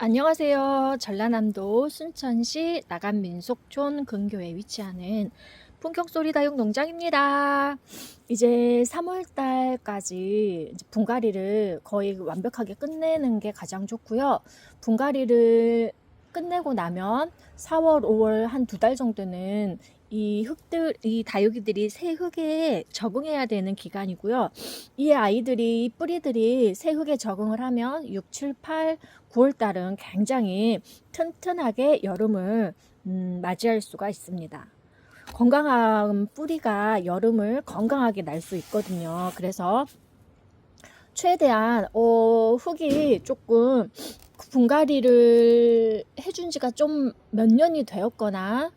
안녕하세요. 전라남도 순천시 나간민속촌 근교에 위치하는 풍경소리 다육 농장입니다. 이제 3월달까지 분갈이를 거의 완벽하게 끝내는 게 가장 좋고요. 분갈이를 끝내고 나면 4월, 5월 한 두 달 정도는 이 흙들, 이 다육이들이 새 흙에 적응해야 되는 기간이고요. 이 아이들이, 이 뿌리들이 새 흙에 적응을 하면 6, 7, 8, 9월 달은 굉장히 튼튼하게 여름을 음, 맞이할 수가 있습니다. 건강한 뿌리가 여름을 건강하게 날 수 있거든요. 그래서 최대한 어, 흙이 조금 분갈이를 해준 지가 좀 몇 년이 되었거나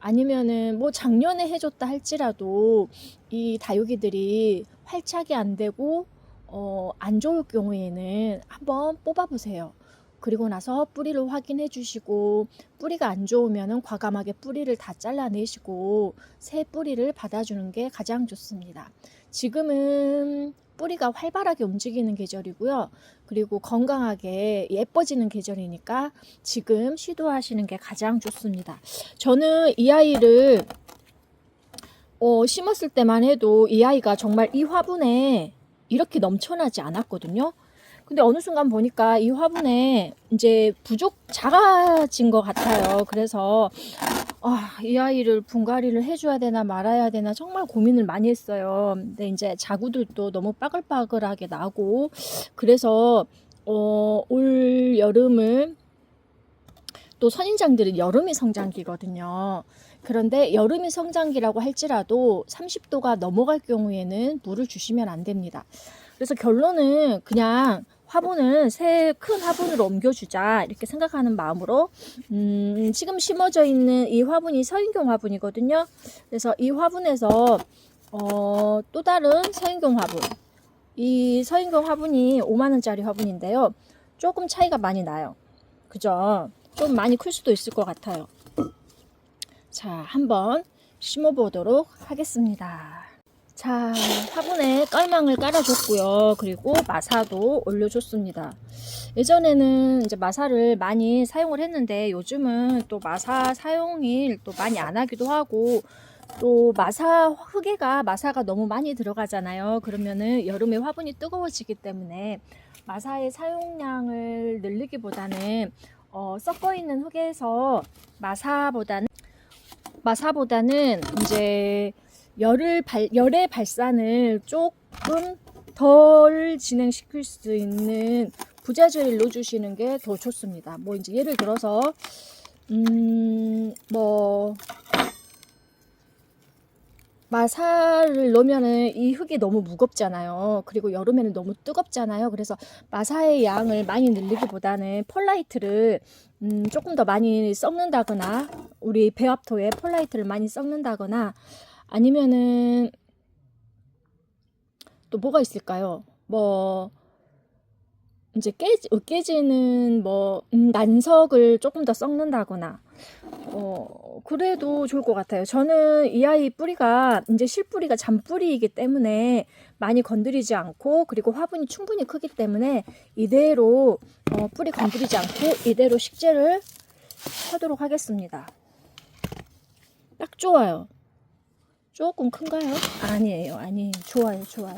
아니면은 뭐 작년에 해줬다 할지라도 이 다육이들이 활착이 안 되고 어, 안 좋을 경우에는 한번 뽑아보세요. 그리고 나서 뿌리를 확인해 주시고 뿌리가 안 좋으면은 과감하게 뿌리를 다 잘라내시고 새 뿌리를 받아주는 게 가장 좋습니다. 지금은 뿌리가 활발하게 움직이는 계절이고요. 그리고 건강하게 예뻐지는 계절이니까 지금 시도하시는 게 가장 좋습니다. 저는 이 아이를 어, 심었을 때만 해도 이 아이가 정말 이 화분에 이렇게 넘쳐나지 않았거든요. 근데 어느 순간 보니까 이 화분에 이제 부족 작아진 것 같아요. 그래서 아, 이 아이를 분갈이를 해줘야 되나 말아야 되나 정말 고민을 많이 했어요. 근데 이제 자구들도 너무 빠글빠글하게 나고 그래서 어, 올 여름을 또 선인장들은 여름이 성장기거든요. 그런데 여름이 성장기라고 할지라도 30도가 넘어갈 경우에는 물을 주시면 안 됩니다. 그래서 결론은 그냥 화분을 새 큰 화분으로 옮겨주자 이렇게 생각하는 마음으로 음, 지금 심어져 있는 이 화분이 서인경 화분이거든요. 그래서 이 화분에서 어, 또 다른 서인경 화분 이 서인경 화분이 5만 원짜리 화분인데요. 조금 차이가 많이 나요. 그죠? 좀 많이 클 수도 있을 것 같아요. 자, 한번 심어보도록 하겠습니다. 자, 화분에 깔망을 깔아줬고요. 그리고 마사도 올려줬습니다. 예전에는 이제 마사를 많이 사용을 했는데 요즘은 또 마사 사용일 또 많이 안 하기도 하고 또 마사 흙에가 마사가 너무 많이 들어가잖아요. 그러면은 여름에 화분이 뜨거워지기 때문에 마사의 사용량을 늘리기보다는 어, 섞어 있는 흙에서 마사보다는 마사보다는 이제 열을 발, 열의 발산을 조금 덜 진행시킬 수 있는 부자재를 넣어주시는 게 더 좋습니다. 뭐 이제 예를 들어서 음뭐 마사를 넣으면은 이 흙이 너무 무겁잖아요. 그리고 여름에는 너무 뜨겁잖아요. 그래서 마사의 양을 많이 늘리기보다는 펄라이트를 음, 조금 더 많이 섞는다거나 우리 배합토에 펄라이트를 많이 섞는다거나 아니면은 또 뭐가 있을까요? 뭐 이제 깨지, 깨지는 뭐 음, 난석을 조금 더 섞는다거나 어 그래도 좋을 것 같아요. 저는 이 아이 뿌리가 이제 실뿌리가 잔뿌리이기 때문에 많이 건드리지 않고 그리고 화분이 충분히 크기 때문에 이대로 어, 뿌리 건드리지 않고 이대로 식재를 하도록 하겠습니다. 딱 좋아요. 조금 큰가요? 아니에요, 아니에요. 좋아요, 좋아요.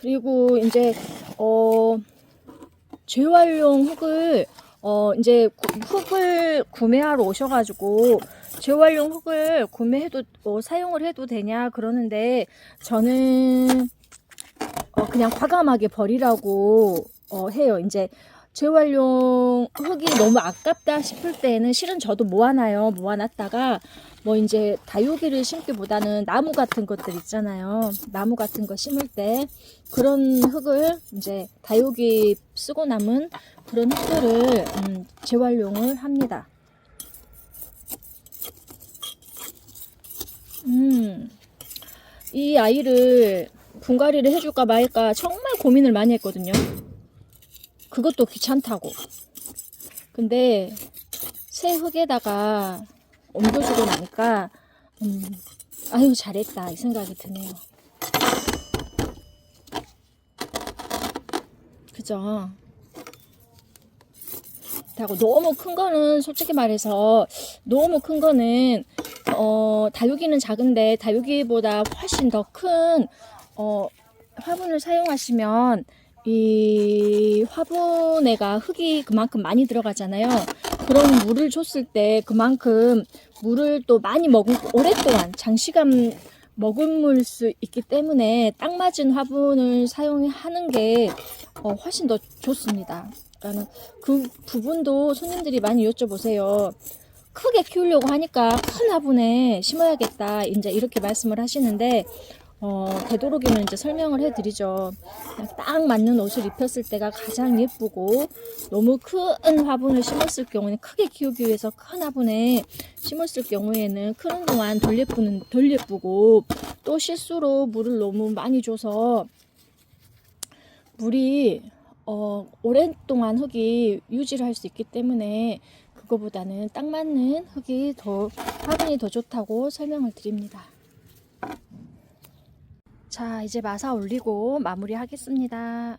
그리고 이제 어 재활용 흙을 어 이제 구- 흙을 구매하러 오셔가지고 재활용 흙을 구매해도 어, 사용을 해도 되냐 그러는데 저는 어 그냥 과감하게 버리라고 어 해요. 이제 재활용 흙이 너무 아깝다 싶을 때는 실은 저도 모아놔요. 모아놨다가 뭐 이제 다육이를 심기보다는 나무 같은 것들 있잖아요. 나무 같은 거 심을 때 그런 흙을 이제 다육이 쓰고 남은 그런 흙들을 음, 재활용을 합니다. 음, 이 아이를 분갈이를 해줄까 말까 정말 고민을 많이 했거든요. 그것도 귀찮다고. 근데 새 흙에다가 옮겨주고 나니까 음, 아유 잘했다 이 생각이 드네요. 그죠? 하고 너무 큰 거는 솔직히 말해서 너무 큰 거는 어 다육이는 작은데 다육이보다 훨씬 더큰 어, 화분을 사용하시면 이 화분에가 흙이 그만큼 많이 들어가잖아요. 그런 물을 줬을 때 그만큼 물을 또 많이 머금 오랫동안 장시간 머금을 수 있기 때문에 딱 맞은 화분을 사용하는 게 어, 훨씬 더 좋습니다. 그 부분도 손님들이 많이 여쭤보세요. 크게 키우려고 하니까 큰 화분에 심어야겠다. 이제 이렇게 말씀을 하시는데 어, 되도록이면 이제 설명을 해드리죠. 딱 맞는 옷을 입혔을 때가 가장 예쁘고 너무 큰 화분을 심었을 경우는 크게 키우기 위해서 큰 화분에 심었을 경우에는 크는 동안 덜 예쁘는 덜 예쁘고 또 실수로 물을 너무 많이 줘서 물이 어, 오랫동안 흙이 유지를 할 수 있기 때문에 그거보다는 딱 맞는 흙이 더 화분이 더 좋다고 설명을 드립니다. 자, 이제 마사 올리고 마무리 하겠습니다.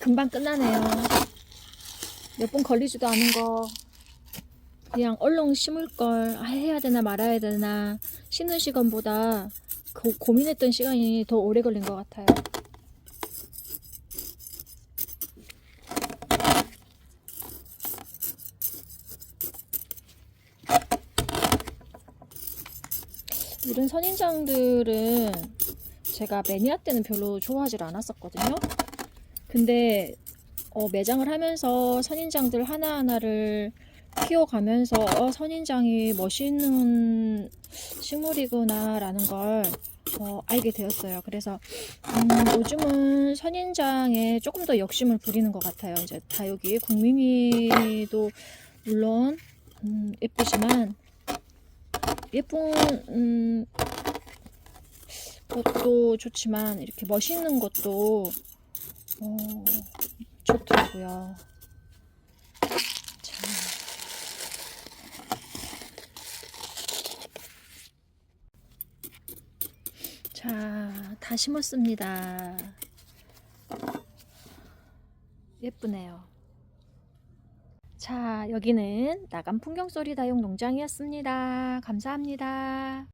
금방 끝나네요. 몇번 걸리지도 않은 거. 그냥 얼렁 심을 걸 아, 해야 되나 말아야 되나 쉬는 시간보다 그 고민했던 시간이 더 오래 걸린 것 같아요. 이런 선인장들은 제가 매니아 때는 별로 좋아하지 않았었거든요. 근데 어, 매장을 하면서 선인장들 하나하나를 키워가면서 어, 선인장이 멋있는 식물이구나라는 걸 어, 알게 되었어요. 그래서 음, 요즘은 선인장에 조금 더 욕심을 부리는 것 같아요. 이제 다육이 국민이도 물론 음, 예쁘지만 예쁜 음, 것도 좋지만 이렇게 멋있는 것도 어, 좋더라고요. 자. 자, 다 심었습니다. 예쁘네요. 자, 여기는 나간 풍경소리 다용 농장이었습니다. 감사합니다.